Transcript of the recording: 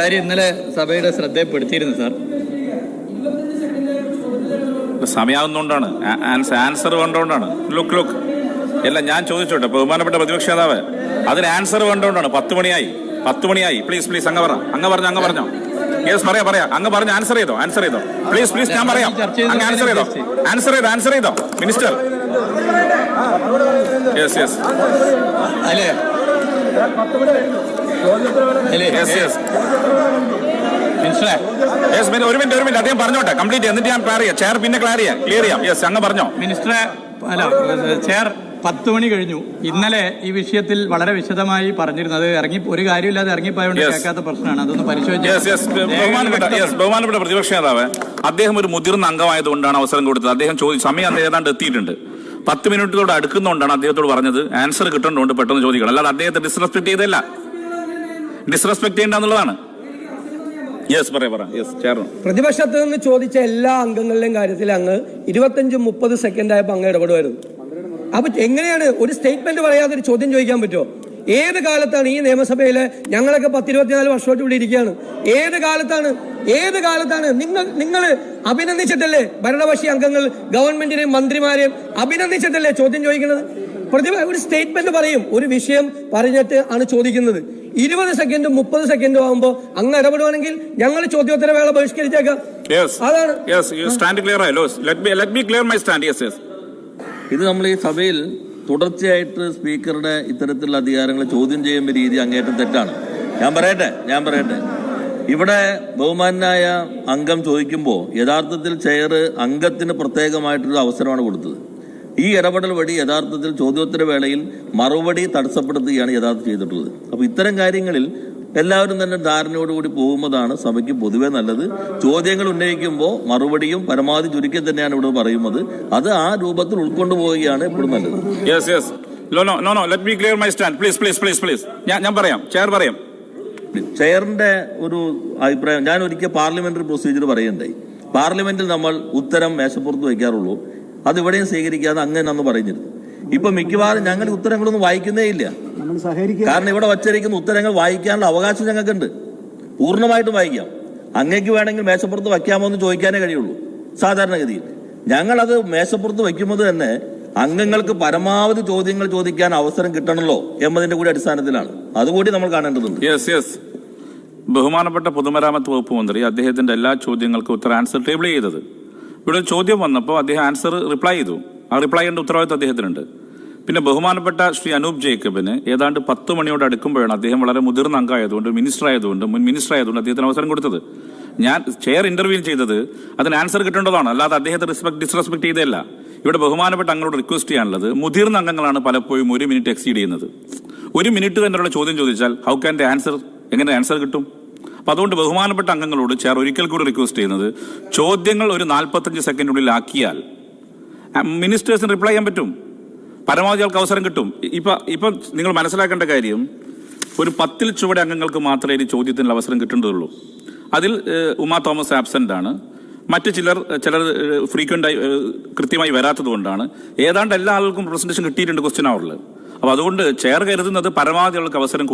കാര്യം ഇന്നലെ സഭയുടെ ശ്രദ്ധയിൽപ്പെടുത്തിയിരുന്നു സാർ. സമയാവുന്നതുകൊണ്ടാണ് ആൻസർ ആൻസ- ആൻസർ വേണ്ടതുകൊണ്ടാണ് ലുക്ക് ലുക്ക്. അല്ല ഞാൻ ചോദിച്ചോട്ടെ. ബഹുമാനപ്പെട്ട പ്രതിപക്ഷ നേതാവ് അതിന് ആൻസർ വേണ്ടതുകൊണ്ടാണ് പത്ത് മണിയായി. പത്ത് മണിയായി. പ്ലീസ് പ്ലീസ് അങ്ങ് പറ. അങ്ങ് പറഞ്ഞോ അങ്ങ് പറഞ്ഞോ. യെസ് പറയാ പറയാ. അങ്ങ് പറഞ്ഞ ആൻസർ ചെയ്തോ ആൻസർ ചെയ്തോ. പ്ലീസ് പ്ലീസ് ഞാൻ പറയാം. അങ്ങ് ആൻസർ ചെയ്തോ? ആൻസർ ചെയ്തോ? ആൻസർ ചെയ്തോ മിനിസ്റ്റർ. യെസ് യെസ് അല്ലേ? യെസ് ഒരു മിനിറ്റ് ഒരു മിനിറ്റ്. അദ്ദേഹം പറഞ്ഞോട്ടെ. കംപ്ലീറ്റ് എന്നിട്ട് ഞാൻ ക്ലിയർ ചെയ്യാം. ചെയർ പിന്നെ ക്ലിയർ ചെയ്യാം. ക്ലിയർ ചെയ്യാം. യെസ് അങ്ങ് പറഞ്ഞോ. മിനിസ്റ്ററെ അല്ല ചെയർ പത്ത് മണി കഴിഞ്ഞു. ഇന്നലെ ഈ വിഷയത്തിൽ വളരെ വിശദമായി പറഞ്ഞിരുന്നത് ഇറങ്ങി ഒരു കാര്യമില്ലാതെ ഇറങ്ങിപ്പോയോണ്ട്. കേൾക്കാത്ത പ്രശ്നമാണ്. അതൊന്ന് പരിശോധിച്ചു ബഹുമാനപ്പെട്ട പ്രതിപക്ഷ നേതാവ് അദ്ദേഹം ഒരു മുതിർന്ന അംഗമായതുകൊണ്ടാണ് അവസരം കൊടുത്തത്. അദ്ദേഹം ചോദിച്ചു സമയം അന്ന് ഏതാണ്ട് എത്തിയിട്ടുണ്ട്. പത്ത് മിനിറ്റോട് അടുക്കുന്നതുകൊണ്ടാണ് അദ്ദേഹത്തോട് പറഞ്ഞത്. ആൻസർ കിട്ടേണ്ടതുകൊണ്ട് പെട്ടെന്ന് ചോദിക്കണം. അല്ലാതെ അദ്ദേഹത്തെ ഡിസ്റെസ്പെക്ട് ചെയ്തല്ല ഡിസ്റെസ്പെക്ട് ചെയ്യേണ്ട യെസ് പ്രതിപക്ഷത്ത് നിന്ന് ചോദിച്ച എല്ലാ അംഗങ്ങളുടെയും കാര്യത്തിൽ അങ്ങ് ഇരുപത്തഞ്ചും മുപ്പത് സെക്കൻഡ് ആയപ്പോൾ അങ്ങ് ഇടപെടുമായിരുന്നു. അപ്പൊ എങ്ങനെയാണ് ഒരു സ്റ്റേറ്റ്മെന്റ് പറയാതെ ഒരു ചോദ്യം ചോദിക്കാൻ പറ്റുമോ ഏത് കാലത്താണ് ഈ നിയമസഭയിലെ ഞങ്ങളൊക്കെ പത്തിരുപത്തിനാല് വർഷമായിട്ട് ഇവിടെ ഇരിക്കുകയാണ്. ഏത് കാലത്താണ് ഏത് കാലത്താണ് നിങ്ങൾ നിങ്ങൾ അഭിനന്ദിച്ചിട്ടല്ലേ ഭരണപക്ഷി അംഗങ്ങൾ ഗവൺമെന്റിനെയും മന്ത്രിമാരെയും അഭിനന്ദിച്ചിട്ടല്ലേ ചോദ്യം ചോദിക്കുന്നത്? പ്രതിഭ ഒരു സ്റ്റേറ്റ്മെന്റ് പറയും. ഒരു വിഷയം പറഞ്ഞിട്ട് ആണ് ചോദിക്കുന്നത്. ഇരുപത് സെക്കൻഡും മുപ്പത് സെക്കൻഡും ആകുമ്പോൾ അങ്ങ് ഇടപെടുവാണെങ്കിൽ ഞങ്ങൾ ചോദ്യോത്തര വേള ബഹിഷ്കരിച്ചേക്കാം. യെസ് അതാണ്. യെസ് യു സ്റ്റാൻഡ് ക്ലിയർ ആയല്ലോ let be let be clear my stand yes yes ഇത് നമ്മൾ ഈ സഭയിൽ തുടർച്ചയായിട്ട് സ്പീക്കറുടെ ഇത്തരത്തിലുള്ള അധികാരങ്ങൾ ചോദ്യം ചെയ്യുന്ന രീതി അങ്ങേറ്റം തെറ്റാണ്. ഞാൻ പറയട്ടെ ഞാൻ പറയട്ടെ. ഇവിടെ ബഹുമാനായ അംഗം ചോദിക്കുമ്പോൾ യഥാർത്ഥത്തിൽ ചെയർ അംഗത്തിന് പ്രത്യേകമായിട്ടൊരു അവസരമാണ് കൊടുത്തത്. ഈ ഇടപെടൽ വഴി യഥാർത്ഥത്തിൽ ചോദ്യോത്തര വേളയിൽ മറുപടി തടസ്സപ്പെടുത്തുകയാണ് യഥാർത്ഥം ചെയ്തിട്ടുള്ളത്. അപ്പോൾ ഇത്തരം കാര്യങ്ങളിൽ എല്ലാവരും തന്നെ ധാരണയോടുകൂടി പോകുന്നതാണ് സഭയ്ക്ക് പൊതുവെ നല്ലത്. ചോദ്യങ്ങൾ ഉന്നയിക്കുമ്പോൾ മറുപടിയും പരമാവധി ചുരുക്കി തന്നെയാണ് ഇവിടെ പറയുന്നത്. അത് ആ രൂപത്തിൽ ഉൾക്കൊണ്ടു പോവുകയാണ് എപ്പോഴും നല്ലത്. Yes yes no no no no let me clear my stand please please please please ഞാൻ ഞാൻ പറയാം. ചെയർ പറയാം. ചെയറിന്റെ ഒരു അഭിപ്രായം ഞാൻ ഒരിക്കൽ പാർലമെന്ററി പ്രൊസീജിയർ പറയുണ്ടായി പാർലമെന്റിൽ നമ്മൾ ഉത്തരം മേശപ്പുറത്ത് വയ്ക്കാറുള്ളൂ. അത് ഇവിടെയും സ്വീകരിക്കാതെ അങ്ങനെ അന്ന് പറഞ്ഞിരുന്നു. ഇപ്പൊ മിക്കവാറും ഞങ്ങൾ ഉത്തരങ്ങളൊന്നും വായിക്കുന്നേ ഇല്ല. കാരണം ഇവിടെ വച്ചിരിക്കുന്ന ഉത്തരങ്ങൾ വായിക്കാനുള്ള അവകാശം ഞങ്ങൾക്കുണ്ട്. പൂർണമായിട്ടും വായിക്കാം. അങ്ങേക്ക് വേണമെങ്കിൽ മേശപ്പുറത്ത് വയ്ക്കാമോ എന്ന് ചോദിക്കാനേ കഴിയുള്ളൂ. സാധാരണഗതിയിൽ. ഞങ്ങളത് മേശപ്പുറത്ത് വയ്ക്കുമ്പോൾ തന്നെ അംഗങ്ങൾക്ക് പരമാവധി ചോദ്യങ്ങൾ ചോദിക്കാൻ അവസരം കിട്ടണമല്ലോ എന്നതിന്റെ കൂടി അടിസ്ഥാനത്തിലാണ്. അതുകൂടി നമ്മൾ കാണേണ്ടതുണ്ട്. യെസ് യെസ് ബഹുമാനപ്പെട്ട പൊതുമരാമത്ത് വകുപ്പ് മന്ത്രി അദ്ദേഹത്തിന്റെ എല്ലാ ചോദ്യങ്ങൾക്കും ഉത്തരം ആൻസർ ടേബിൾ ചെയ്തത്. ഇവിടെ ചോദ്യം വന്നപ്പോൾ അദ്ദേഹം ആൻസർ റിപ്ലൈ ചെയ്തു. ആ റിപ്ലൈ ചെയ്യേണ്ട ഉത്തരവാദിത്വം അദ്ദേഹത്തിനുണ്ട്. പിന്നെ ബഹുമാനപ്പെട്ട ശ്രീ അനൂപ് ജേക്കബിന് ഏതാണ്ട് പത്ത് മണിയോട് അടുക്കുമ്പോഴാണ് അദ്ദേഹം വളരെ മുതിർന്ന അംഗമായതുകൊണ്ട് മിനിസ്റ്റർ ആയതുകൊണ്ട് മുൻ മിനിസ്റ്റർ ആയതുകൊണ്ട് അദ്ദേഹത്തിന് അവസരം കൊടുത്തത്. ഞാൻ ചെയർ ഇന്റർവ്യൂ ചെയ്തത് അതിന് ആൻസർ കിട്ടേണ്ടതാണ്. അല്ലാതെ അദ്ദേഹത്തെ റിസ്പെക്ട് ഡിസ്റെസ്പെക്ട് ചെയ്തതല്ല. ഇവിടെ ബഹുമാനപ്പെട്ട അംഗങ്ങളോട് റിക്വസ്റ്റ് ചെയ്യാനുള്ളത് മുതിർന്ന അംഗങ്ങളാണ് പലപ്പോഴും ഒരു മിനിറ്റ് എക്സീഡ് ചെയ്യുന്നത്. ഒരു മിനിറ്റ് തന്നെയുള്ള ചോദ്യം ചോദിച്ചാൽ ഹൗ ക്യാൻ ദ ആൻസർ എങ്ങനെ ആൻസർ കിട്ടും? അപ്പൊ അതുകൊണ്ട് ബഹുമാനപ്പെട്ട അംഗങ്ങളോട് ചെയർ ഒരിക്കൽ കൂടി റിക്വസ്റ്റ് ചെയ്യുന്നത് ചോദ്യങ്ങൾ ഒരു നാൽപ്പത്തഞ്ച് സെക്കൻഡിനുള്ളിൽ ആക്കിയാൽ മിനിസ്റ്റേഴ്സിന് റിപ്ലൈ ചെയ്യാൻ പറ്റും. പരമാവധി ആൾക്ക് അവസരം കിട്ടും. ഇപ്പൊ ഇപ്പൊ നിങ്ങൾ മനസ്സിലാക്കേണ്ട കാര്യം ഒരു പത്തിൽ ചുവടെ അംഗങ്ങൾക്ക് മാത്രമേ ഈ ചോദ്യത്തിന് അവസരം കിട്ടേണ്ടതുള്ളൂ. അതിൽ ഉമാ തോമസ് ആബ്സെന്റ് ആണ്. മറ്റു ചിലർ ചിലർ ഫ്രീക്വന്റ് ആയി കൃത്യമായി വരാത്തത് കൊണ്ടാണ്. ഏതാണ്ട് എല്ലാ ആളുകൾക്കും പ്രസന്റേഷൻ കിട്ടിയിട്ടുണ്ട് ക്വസ്റ്റ്യൻ അവറിൽ അപ്പൊ അതുകൊണ്ട് ചെയർ കരുതുന്നത് പരമാവധി ആൾക്ക് അവസരം